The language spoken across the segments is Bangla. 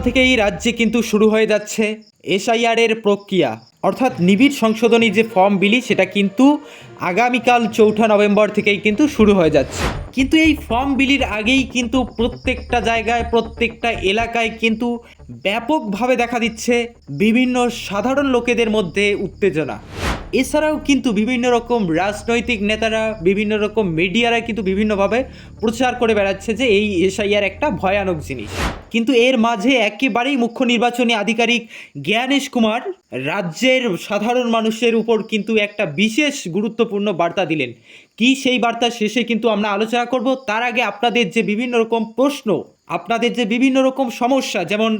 থেকেই রাজ্যে কিন্তু শুরু হয়ে যাচ্ছে এসআইআর এর প্রক্রিয়া। অর্থাৎ নিবিড় সংশোধনী যে ফর্ম বিলি, সেটা কিন্তু আগামীকাল চৌঠা নভেম্বর থেকেই কিন্তু শুরু হয়ে যাচ্ছে। কিন্তু এই ফর্ম বিলির আগেই কিন্তু প্রত্যেকটা জায়গায়, প্রত্যেকটা এলাকায় কিন্তু ব্যাপকভাবে দেখা দিচ্ছে বিভিন্ন সাধারণ লোকেদের মধ্যে উত্তেজনা। এছাড়াও কিন্তু বিভিন্ন রকম রাজনৈতিক নেতারা, বিভিন্ন রকম মিডিয়ারা কিন্তু বিভিন্নভাবে প্রচার করে বেড়াচ্ছে যে এই এসআইআর একটা ভয়ানক জিনিস। কিন্তু এর মাঝে একেবারেই মুখ্য নির্বাচনী আধিকারিক জ্ঞানেশ কুমার রাজ্যের সাধারণ মানুষের উপর কিন্তু একটা বিশেষ গুরুত্বপূর্ণ বার্তা দিলেন। কি সেই বার্তা শেষে কিন্তু আমরা আলোচনা করব? তার আগে আপনাদের যে বিভিন্ন রকম প্রশ্ন, আপনাদের যে বিভিন্ন রকম সমস্যা, যেমন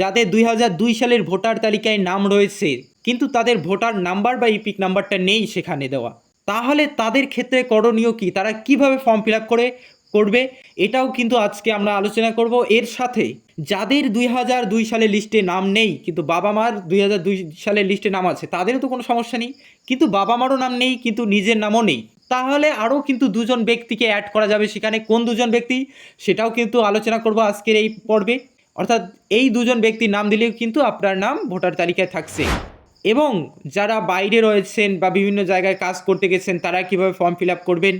যাদের দুই দুই সালের ভোটার তালিকায় নাম রয়েছে, কিন্তু তাদের ভোটার নাম্বার বা ইপিক নাম্বারটা নেই সেখানে দেওয়া। তাহলে তাদের ক্ষেত্রে করণীয় কি? তারা কীভাবে ফর্ম ফিল করে, করবে? এটাও কিন্তু আজকে আমরা আলোচনা করব। এর সাথে যাদের দুই হাজার দুই সালের লিস্টে নাম নেই, কিন্তু বাবা মার দুই হাজার দুই সালের লিস্টে নাম আছে, তাদেরও তো কোনো সমস্যা নেই। কিন্তু বাবা মারও নাম নেই, কিন্তু নিজের নামও নেই। তাহলে আরও কিন্তু দুজন ব্যক্তিকে অ্যাড করা যাবে। সেখানে কোন দুজন ব্যক্তি, সেটাও কিন্তু আলোচনা করব আজকের এই পর্বে। অর্থাৎ এই দুজন ব্যক্তির নাম দিলেও কিন্তু আপনার নাম ভোটার তালিকায় থাকছে। এবং যারা বাইরে রয়েছেন বা বিভিন্ন জায়গায় কাজ করতে গেছেন, তারা কীভাবে ফর্ম ফিল আপ করবেন?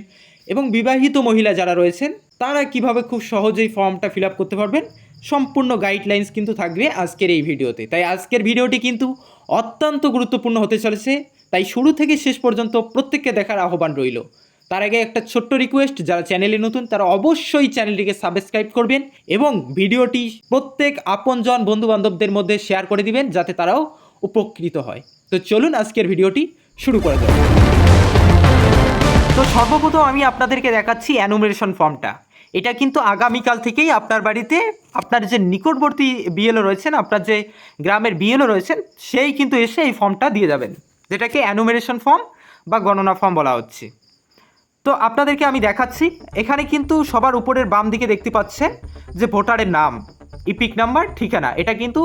এবং বিবাহিত মহিলা যারা রয়েছেন, তারা কীভাবে খুব সহজেই ফর্মটা ফিল আপ করতে পারবেন? সম্পূর্ণ গাইডলাইন্স কিন্তু থাকবে আজকের এই ভিডিওতে। তাই আজকের ভিডিওটি কিন্তু অত্যন্ত গুরুত্বপূর্ণ হতে চলেছে। তাই শুরু থেকে শেষ পর্যন্ত প্রত্যেককে দেখার আহ্বান রইল। তার আগে একটা ছোট্ট রিকোয়েস্ট যারা চ্যানেলে নতুন, তারা অবশ্যই চ্যানেলটিকে সাবস্ক্রাইব করবেন এবং ভিডিওটি প্রত্যেক আপনজন বন্ধু বান্ধবদের মধ্যে শেয়ার করে দিবেন, যাতে তারাও উপকৃত হয়। তো চলুন আজকের ভিডিওটি শুরু করে দেব তো সর্বপ্রথম আমি আপনাদেরকে দেখাচ্ছি অ্যানুমারেশন ফর্মটা এটা কিন্তু আগামীকাল থেকেই আপনার বাড়িতে আপনার যে নিকটবর্তী বিএলও রয়েছেন, আপনার যে গ্রামের বিএলও রয়েছেন, সেই কিন্তু এসে এই ফর্মটা দিয়ে যাবেন। যেটাকে অ্যানুমারেশন ফর্ম বা গণনা ফর্ম বলা হচ্ছে। তো আপনাদেরকে আমি দেখাচ্ছি, এখানে কিন্তু সবার উপরের বাম দিকে দেখতে পাচ্ছেন যে ভোটারের নাম, ইপিক নাম্বার, ঠিকানা, এটা কিন্তু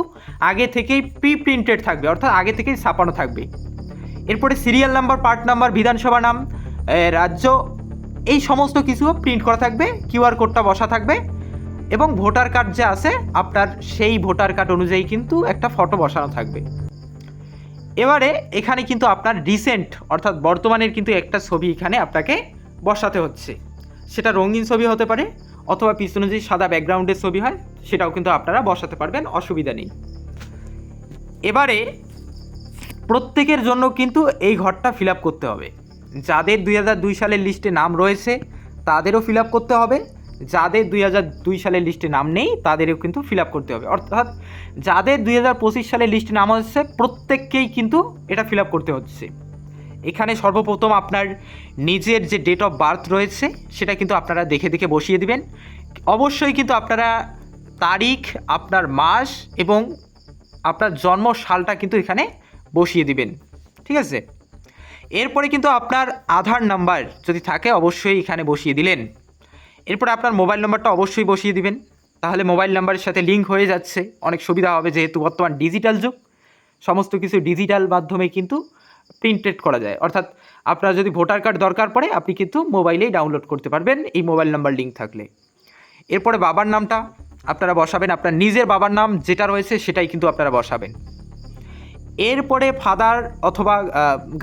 আগে থেকেই প্রি প্রিন্টেড থাকবে, অর্থাৎ আগে থেকেই ছাপানো থাকবে। এরপরে সিরিয়াল নাম্বার পার্ট নাম্বার বিধানসভা নাম রাজ্য, এই সমস্ত কিছু প্রিন্ট করা থাকবে কিউআর কোডটা বসা থাকবে এবং ভোটার কার্ড যে আছে, আপনার সেই ভোটার কার্ড অনুযায়ী কিন্তু একটা ফটো বসানো থাকবে। এবারে এখানে কিন্তু আপনার রিসেন্ট অর্থাৎ বর্তমানের কিন্তু একটা ছবি এখানে আপনাকে বসাতে হচ্ছে। সেটা রঙিন ছবি হতে পারে, অথবা পিছনে যদি সাদা ব্যাকগ্রাউন্ডের ছবি হয়, সেটাও কিন্তু আপনারা বসাতে পারবেন, অসুবিধা নেই। এবারে প্রত্যেকের জন্য কিন্তু এই ঘরটা ফিল করতে হবে। যাদের দুই হাজার দুই সালের লিস্টে নাম রয়েছে, তাদেরও ফিল করতে হবে। যাদের দুই হাজার দুই সালের লিস্টে নাম নেই, তাদেরও কিন্তু ফিল আপ করতে হবে। অর্থাৎ যাদের দুই হাজার পঁচিশ সালের লিস্টে নাম হচ্ছে প্রত্যেককেই কিন্তু এটা ফিল আপ করতে হচ্ছে। এখানে সর্বপ্রথম আপনার নিজের যে ডেট অফ বার্থ রয়েছে, সেটা কিন্তু আপনারা দেখে দেখে বসিয়ে দিবেন। অবশ্যই কিন্তু আপনারা তারিখ, আপনার মাস এবং আপনার জন্ম সালটা কিন্তু এখানে বসিয়ে দিবেন। ঠিক আছে? এরপরে কিন্তু আপনার আধার নাম্বার যদি থাকে, অবশ্যই এখানে বসিয়ে দিলেন। এরপরে আপনার মোবাইল নম্বরটা অবশ্যই বসিয়ে দিবেন। তাহলে মোবাইল নাম্বারের সাথে লিঙ্ক হয়ে যাচ্ছে। অনেক সুবিধা হবে যেহেতু বর্তমান ডিজিটাল যুগ। সমস্ত কিছু ডিজিটাল মাধ্যমে কিন্তু প্রিন্টেড করা যায়। অর্থাৎ আপনার যদি ভোটার কার্ড দরকার পড়ে, আপনি কিন্তু মোবাইলেই ডাউনলোড করতে পারবেন এই মোবাইল নাম্বার লিঙ্ক থাকলে। এরপরে বাবার নামটা আপনারা বসাবেন। আপনার নিজের বাবার নাম যেটা রয়েছে সেটাই কিন্তু আপনারা বসাবেন। এরপরে ফাদার অথবা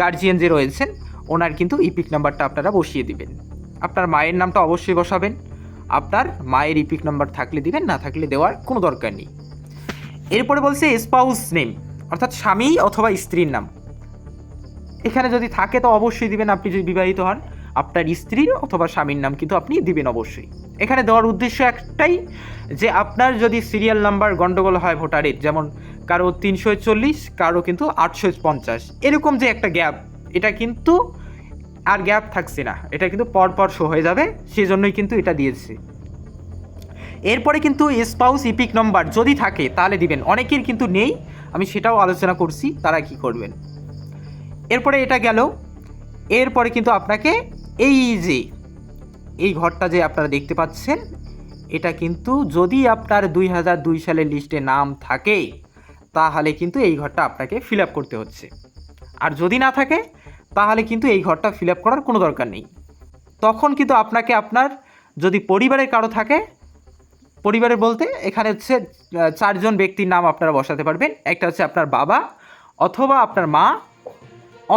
গার্জিয়ান যে রয়েছেন, ওনার কিন্তু ইপিক নাম্বারটা আপনারা বসিয়ে দিবেন। আপনার মায়ের নামটা অবশ্যই বসাবেন। আপনার মায়ের ইপিক নাম্বার থাকলে দিবেন, না থাকলে দেওয়ার কোনো দরকার নেই। এরপরে বলছে স্পাউস নেম অর্থাৎ স্বামী অথবা স্ত্রীর নাম। এখানে যদি থাকে তো অবশ্যই দিবেন, আপনি যদি বিবাহিত হন, আপনার স্ত্রীর অথবা স্বামীর নাম কিন্তু আপনি দিবেন অবশ্যই। এখানে দেওয়ার উদ্দেশ্য একটাই যে আপনার যদি সিরিয়াল নাম্বার গন্ডগোল হয় ভোটারের, যেমন কারও তিনশো চল্লিশ, কারও কিন্তু আটশো পঞ্চাশ, এরকম যে একটা গ্যাপ এটা কিন্তু আর গ্যাপ থাকছে না। এটা কিন্তু পরপর শো হয়ে যাবে সেই জন্যই কিন্তু এটা দিয়েছে। এরপরে কিন্তু স্পাউস ইপিক নাম্বার যদি থাকে, তাহলে দিবেন। অনেকের কিন্তু নেই, আমি সেটাও আলোচনা করছি, তারা কি করবেন? এরপরে এটা গেল। এরপরে কিন্তু আপনাকে এই যে, এই ঘরটা যে আপনারা দেখতে পাচ্ছেন, এটা কিন্তু যদি আপনার দুই হাজার দুই সালের লিস্টে নাম থাকে, তাহলে কিন্তু এই ঘরটা আপনাকে ফিল আপ করতে হচ্ছে। আর যদি না থাকে তাহলে কিন্তু এই ঘরটা ফিল আপ করার কোনো দরকার নেই। তখন কিন্তু আপনাকে আপনার যদি পরিবারের কারও থাকে পরিবারের বলতে এখানে হচ্ছে চারজন ব্যক্তির নাম আপনারা বসাতে পারবেন। একটা হচ্ছে আপনার বাবা অথবা আপনার মা,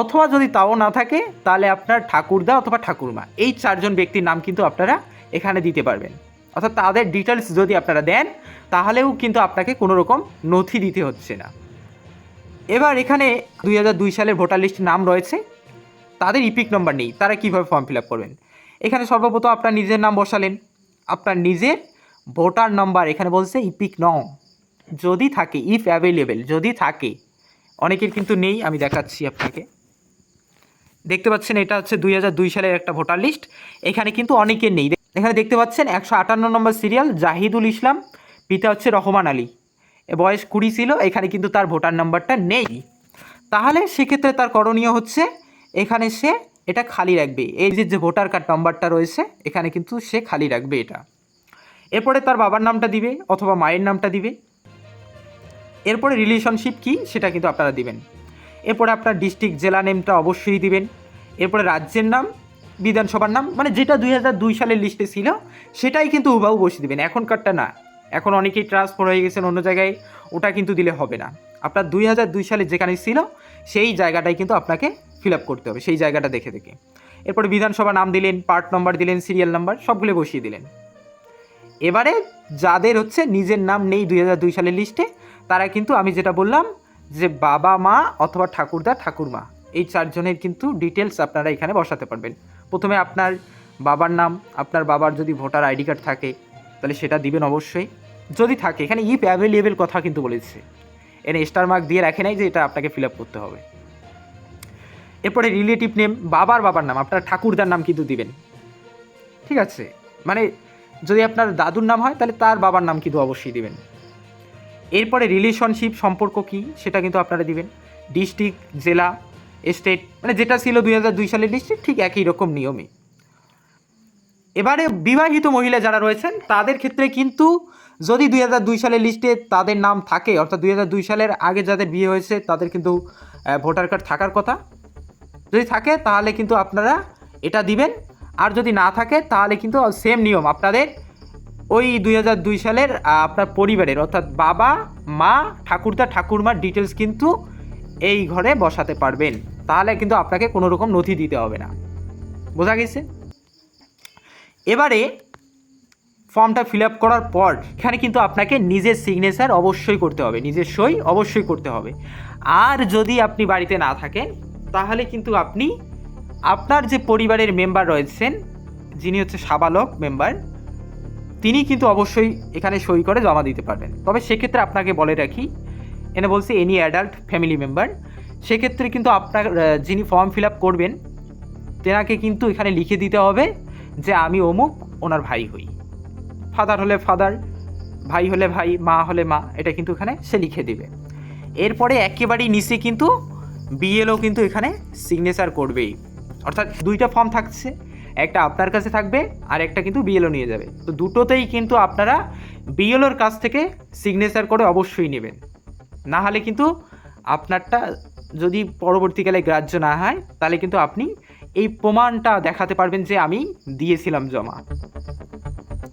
অথবা যদি তাও না থাকে, তাহলে আপনার ঠাকুরদা অথবা ঠাকুরমা। এই চারজন ব্যক্তির নাম কিন্তু আপনারা এখানে দিতে পারবেন। অর্থাৎ তাদের ডিটেলস যদি আপনারা দেন, তাহলেও কিন্তু আপনাকে কোনো রকম নথি দিতে হচ্ছে না। এবার এখানে দুই হাজার দুই সালের ভোটার লিস্ট নাম রয়েছে। তাদের ইপিক নম্বর নেই। তারা কীভাবে ফর্ম ফিল আপ করবেন? এখানে সর্বপ্রথম আপনার নিজের নাম বসালেন। আপনার নিজের ভোটার নাম্বার এখানে বলছে ইপিক নং যদি থাকে ইফ অ্যাভেলেবেল যদি থাকে, অনেকের কিন্তু নেই, আমি দেখাচ্ছি আপনাকে। দেখতে পাচ্ছেন, এটা হচ্ছে দুই হাজার দুই সালের একটা ভোটার লিস্ট এখানে কিন্তু অনেকের নেই। এখানে দেখতে পাচ্ছেন, একশো আটান্ন নম্বর সিরিয়াল জাহিদুল ইসলাম, পিতা হচ্ছে রহমান আলী। বয়স কুড়ি ছিল, এখানে কিন্তু তার ভোটার নাম্বারটা নেই। তাহলে সেক্ষেত্রে তার করণীয় হচ্ছে এখানে সে এটা খালি রাখবে। এই যে ভোটার কার্ড নাম্বারটা রয়েছে, এখানে কিন্তু সে খালি রাখবে এটা। এরপরে তার বাবার নামটা দিবে অথবা মায়ের নামটা দিবে। এরপরে রিলেশনশিপ কি, সেটা কিন্তু আপনারা দিবেন। এরপরে আপনার ডিস্ট্রিক্ট জেলা নেমটা অবশ্যই দিবেন। এরপরে রাজ্যের নাম, বিধানসভার নাম মানে যেটা দুই হাজার দুই সালের লিস্টে ছিল, সেটাই কিন্তু হুবাহু বসিয়ে দেবেন। এখনকারটা না। এখন অনেকেই ট্রান্সফার হয়ে গেছেন অন্য জায়গায়, ওটা কিন্তু দিলে হবে না। আপনার দুই হাজার দুই সালে যেখানে ছিল, সেই জায়গাটাই কিন্তু আপনাকে ফিল আপ করতে হবে, সেই জায়গাটা দেখে দেখে। এরপরে বিধানসভা নাম দিলেন পার্ট নাম্বার দিলেন সিরিয়াল নাম্বার সবগুলো বসিয়ে দিলেন। এবারে যাদের হচ্ছে নিজের নাম নেই দুই হাজার দুই সালের লিস্টে তারা কিন্তু আমি যেটা বললাম যে বাবা মা অথবা ঠাকুরদা, ঠাকুরমা, এই চারজনের কিন্তু ডিটেলস আপনারা এখানে বসাতে পারবেন। প্রথমে আপনার বাবার নাম, আপনার বাবার যদি ভোটার আইডি কার্ড থাকে, তাহলে সেটা দিবেন অবশ্যই। যদি থাকে, এখানে ইফ অ্যাভেলেবেল কথা কিন্তু বলেছে। এখানে স্টার মার্ক দিয়ে রাখে নাই যে এটা আপনাকে ফিল আপ করতে হবে। এরপরে রিলেটিভ নেম বাবার বাবার নাম, আপনার ঠাকুরদার নাম কিন্তু দিবেন। ঠিক আছে? মানে যদি আপনার দাদুর নাম হয়, তাহলে তার বাবার নাম কিন্তু অবশ্যই দিবেন। এরপরে রিলেশনশিপ সম্পর্ক কি, সেটা কিন্তু আপনারা দিবেন। ডিস্ট্রিক্ট জেলা স্টেট মানে যেটা ছিল দুই হাজার দুই সালের ডিস্ট্রিক্ট ঠিক একই রকম নিয়মে। এবারে বিবাহিত মহিলা যারা রয়েছেন, তাদের ক্ষেত্রে কিন্তু যদি দুই হাজার দুই সালের লিস্টে তাদের নাম থাকে, অর্থাৎ দুই হাজার দুই সালের আগে যাদের বিয়ে হয়েছে, তাদের কিন্তু ভোটার কার্ড থাকার কথা। যদি থাকে, তাহলে কিন্তু আপনারা এটা দিবেন। আর যদি না থাকে, তাহলে কিন্তু সেম নিয়ম। আপনাদের ওই দুই হাজার দুই সালের আপনার পরিবারের, অর্থাৎ বাবা, মা, ঠাকুরদা, ঠাকুরমার ডিটেলস কিন্তু এই ঘরে বসাতে পারবেন। তাহলে কিন্তু আপনাকে কোনো রকম নথি দিতে হবে না। বোঝা গেছে? এবারে ফর্মটা ফিল আপ করার পর এখানে কিন্তু আপনাকে নিজের সিগনেচার অবশ্যই করতে হবে, নিজের সই অবশ্যই করতে হবে। আর যদি আপনি বাড়িতে না থাকেন, তাহলে কিন্তু আপনি আপনার যে পরিবারের মেম্বার রয়েছেন, যিনি হচ্ছে সাবালক মেম্বার তিনি কিন্তু অবশ্যই এখানে সই করে জমা দিতে পারবেন। তবে সেক্ষেত্রে আপনাকে বলে রাখি, এনে বলছে এনি অ্যাডাল্ট ফ্যামিলি মেম্বার সেক্ষেত্রে কিন্তু আপনার যিনি ফর্ম ফিল আপ করবেন, তেনাকে কিন্তু এখানে লিখে দিতে হবে যে আমি অমুক, ওনার ভাই হই। ফাদার হলে ফাদার, ভাই হলে ভাই, মা হলে মা, এটা কিন্তু এখানে সে লিখে দিবে। এরপরে একেবারেই নিচে কিন্তু বিএলও কিন্তু এখানে সিগনেচার করবেই। অর্থাৎ দুইটা ফর্ম থাকছে, একটা আপনার কাছে থাকবে আর একটা কিন্তু বিএলও নিয়ে যাবে। তো দুটোতেই কিন্তু আপনারা বিএলওর কাছ থেকে সিগনেচার করে অবশ্যই নেবেন। না হলে কিন্তু আপনারটা যদি পরবর্তীকালে গ্রাহ্য না হয়, তাহলে কিন্তু আপনি এই প্রমাণটা দেখাতে পারবেন যে আমি দিয়েছিলাম জমা।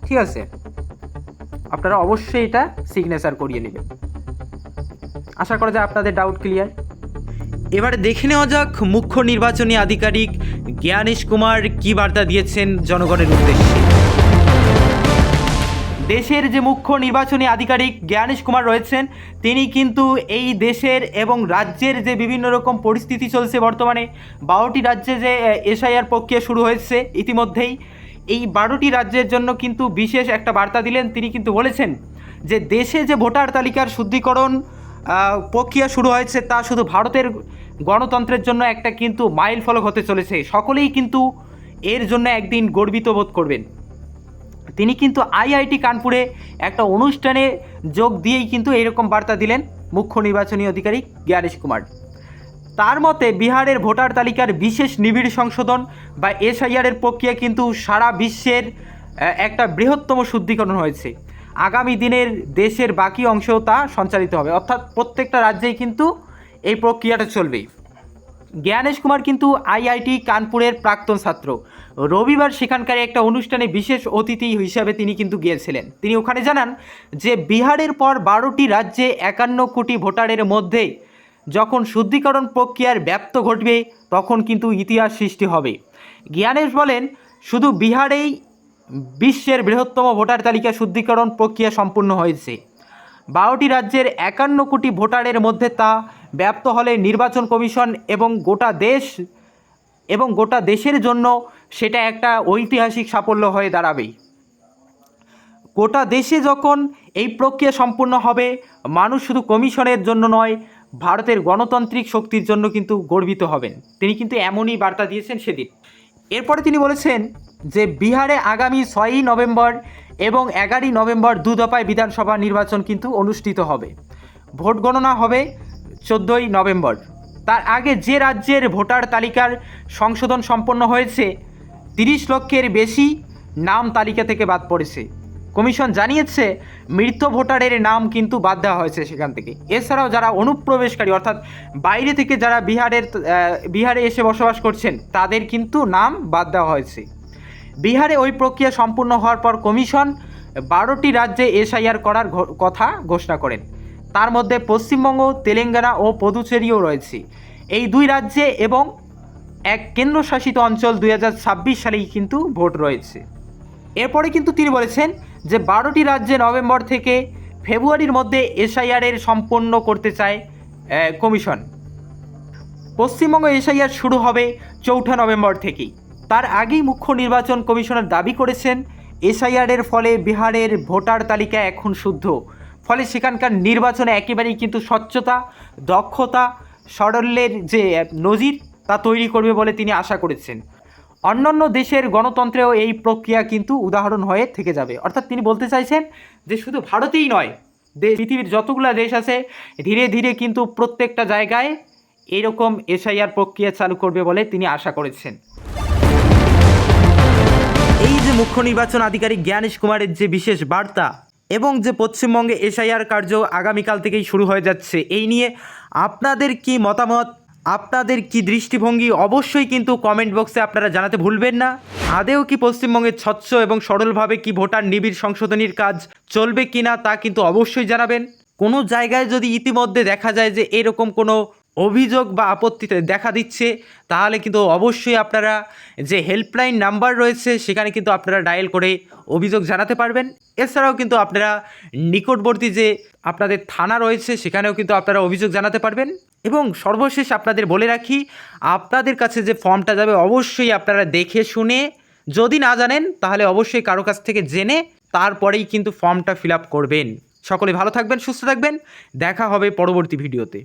ঠিক আছে? আপনারা অবশ্যই এটা সিগনেচার করিয়ে নেবেন। আশা করা যায় আপনাদের ডাউট ক্লিয়ার এবারে দেখে নেওয়া যাক মুখ্য নির্বাচনী আধিকারিক জ্ঞানেশ কুমার কি বার্তা দিয়েছেন জনগণের উদ্দেশ্যে। দেশের যে মুখ্য নির্বাচনী আধিকারিক জ্ঞানেশ কুমার রয়েছেন, তিনি কিন্তু এই দেশের এবং রাজ্যের যে বিভিন্ন রকম পরিস্থিতি চলছে বর্তমানে, বারোটি রাজ্যে যে এসআইআর প্রক্রিয়া শুরু হয়েছে ইতিমধ্যেই। এই বারোটি রাজ্যের জন্য কিন্তু বিশেষ একটা বার্তা দিলেন, তিনি কিন্তু বলেছেন যে দেশে যে ভোটার তালিকার শুদ্ধিকরণ প্রক্রিয়া শুরু হয়েছে, তা শুধু ভারতের গণতন্ত্রের জন্য একটা কিন্তু মাইল ফলক হতে চলেছে। সকলেই কিন্তু এর জন্য একদিন গর্বিত বোধ করবেন। তিনি কিন্তু আইআইটি কানপুরে একটা অনুষ্ঠানে যোগ দিয়েই কিন্তু এরকম বার্তা দিলেন। মুখ্য নির্বাচনী অধিকারী জ্ঞানেশ কুমার। তার মতে বিহারের ভোটার তালিকার বিশেষ নিবিড় সংশোধন বা এসআইআরের প্রক্রিয়া কিন্তু সারা বিশ্বের একটা বৃহত্তম শুদ্ধিকরণ হয়েছে। আগামী দিনের দেশের বাকি অংশেও তা সঞ্চালিত হবে। অর্থাৎ প্রত্যেকটা রাজ্যেই কিন্তু এই প্রক্রিয়াটা চলবেই। জ্ঞানেশ কুমার কিন্তু আইআইটি কানপুরের প্রাক্তন ছাত্র। রবিবার সেখানকার একটা অনুষ্ঠানে বিশেষ অতিথি হিসাবে তিনি কিন্তু গিয়েছিলেন। তিনি ওখানে জানান যে বিহারের পর বারোটি রাজ্যে একান্ন কোটি ভোটারের মধ্যে যখন শুদ্ধিকরণ প্রক্রিয়ার ব্যাপ্ত ঘটবে, তখন কিন্তু ইতিহাস সৃষ্টি হবে। জ্ঞানেশ বলেন, শুধু বিহারেই বিশ্বের বৃহত্তম ভোটার তালিকা শুদ্ধিকরণ প্রক্রিয়া সম্পূর্ণ হয়েছে। বারোটি রাজ্যের একান্ন কোটি ভোটারের মধ্যে তা ব্যাপ্ত হলে নির্বাচন কমিশন এবং গোটা দেশ এবং গোটা দেশের জন্য সেটা একটা ঐতিহাসিক সাফল্য হয়ে দাঁড়াবে। গোটা দেশে যখন এই প্রক্রিয়া সম্পূর্ণ হবে, মানুষ শুধু কমিশনের জন্য নয় ভারতের গণতান্ত্রিক শক্তির জন্য কিন্তু গর্বিত হবেন। তিনি কিন্তু এমনই বার্তা দিয়েছেন সেদিন। এরপরে তিনি বলেছেন যে, বিহারে আগামী ছয়ই নভেম্বর এবং এগারোই নভেম্বর দু দফায় বিধানসভা নির্বাচন কিন্তু অনুষ্ঠিত হবে। ভোট গণনা হবে চোদ্দোই নভেম্বর। তার আগে যে রাজ্যের ভোটার তালিকার সংশোধন সম্পন্ন হয়েছে, তিরিশ লক্ষের বেশি নাম তালিকা থেকে বাদ পড়েছে। কমিশন জানিয়েছে, মৃত ভোটারের নাম কিন্তু বাদ দেওয়া হয়েছে সেখান থেকে। এছাড়াও যারা অনুপ্রবেশকারী, অর্থাৎ বাইরে থেকে যারা বিহারের বিহারে এসে বসবাস করছেন, তাদের কিন্তু নাম বাদ দেওয়া হয়েছে। বিহারে ওই প্রক্রিয়া সম্পূর্ণ হওয়ার পর কমিশন বারোটি রাজ্যে এসআইআর করার কথা ঘোষণা করেন। তার মধ্যে পশ্চিমবঙ্গ, তেলেঙ্গানা ও পদুচেরিও রয়েছে। এই দুই রাজ্যে এবং এক কেন্দ্রশাসিত অঞ্চল দুই হাজার ছাব্বিশ সালেই কিন্তু ভোট রয়েছে। এরপরে কিন্তু তিনি বলেছেন যে বারোটি রাজ্যে নভেম্বর থেকে ফেব্রুয়ারির মধ্যে এসআইআরের সম্পন্ন করতে চায় কমিশন। পশ্চিমবঙ্গ এসআইআর শুরু হবে চৌঠা নভেম্বর থেকেই। তার আগেই মুখ্য নির্বাচন কমিশনার দাবি করেছেন এসআইআরের ফলে বিহারের ভোটার তালিকা এখন শুদ্ধ। ফলে সেখানকার নির্বাচনে একেবারেই কিন্তু স্বচ্ছতা, দক্ষতা সারল্যের যে নজির তা তৈরি করবে বলে তিনি আশা করেছেন। অন্যান্য দেশের গণতন্ত্রেও এই প্রক্রিয়া কিন্তু উদাহরণ হয়ে থেকে যাবে। অর্থাৎ তিনি বলতে চাইছেন যে শুধু ভারতেই নয়, দে- পৃথিবীর যতগুলো দেশ আছে, ধীরে ধীরে কিন্তু প্রত্যেকটা জায়গায় এরকম এসআইআর প্রক্রিয়া চালু করবে বলে তিনি আশা করেছেন। এই যে মুখ্য নির্বাচন আধিকারিক জ্ঞানেশ কুমারের যে বিশেষ বার্তা এবং যে পশ্চিমবঙ্গে এসআইআর কার্য আগামীকাল থেকেই শুরু হয়ে যাচ্ছে, এই নিয়ে আপনাদের কি মতামত? আপনাদের কি দৃষ্টিভঙ্গি? অবশ্যই কিন্তু কমেন্ট বক্সে আপনারা জানাতে ভুলবেন না। আদেও কি পশ্চিমবঙ্গে স্বচ্ছ এবং সরলভাবে কি ভোটার নিবিড় সংশোধনীর কাজ চলবে কিনা তা কিন্তু অবশ্যই জানাবেন। কোনো জায়গায় যদি ইতিমধ্যে দেখা যায় যে এরকম কোনো অভিযোগ বা আপত্তিতে দেখা দিচ্ছে, তাহলে কিন্তু অবশ্যই আপনারা যে হেল্পলাইন নাম্বার রয়েছে, সেখানে কিন্তু আপনারা ডায়াল করে অভিযোগ জানাতে পারবেন। এছাড়াও কিন্তু আপনারা নিকটবর্তী যে আপনাদের থানা রয়েছে, সেখানেও কিন্তু আপনারা অভিযোগ জানাতে পারবেন। এবং সর্বশেষ আপনাদের বলে রাখি, আপনাদের কাছে যে ফর্মটা যাবে, অবশ্যই আপনারা দেখে শুনে, যদি না জানেন, তাহলে অবশ্যই কারও কাছ থেকে জেনে, তারপরেই কিন্তু ফর্মটা ফিল আপ করবেন। সকলে ভালো থাকবেন, সুস্থ থাকবেন। দেখা হবে পরবর্তী ভিডিওতে।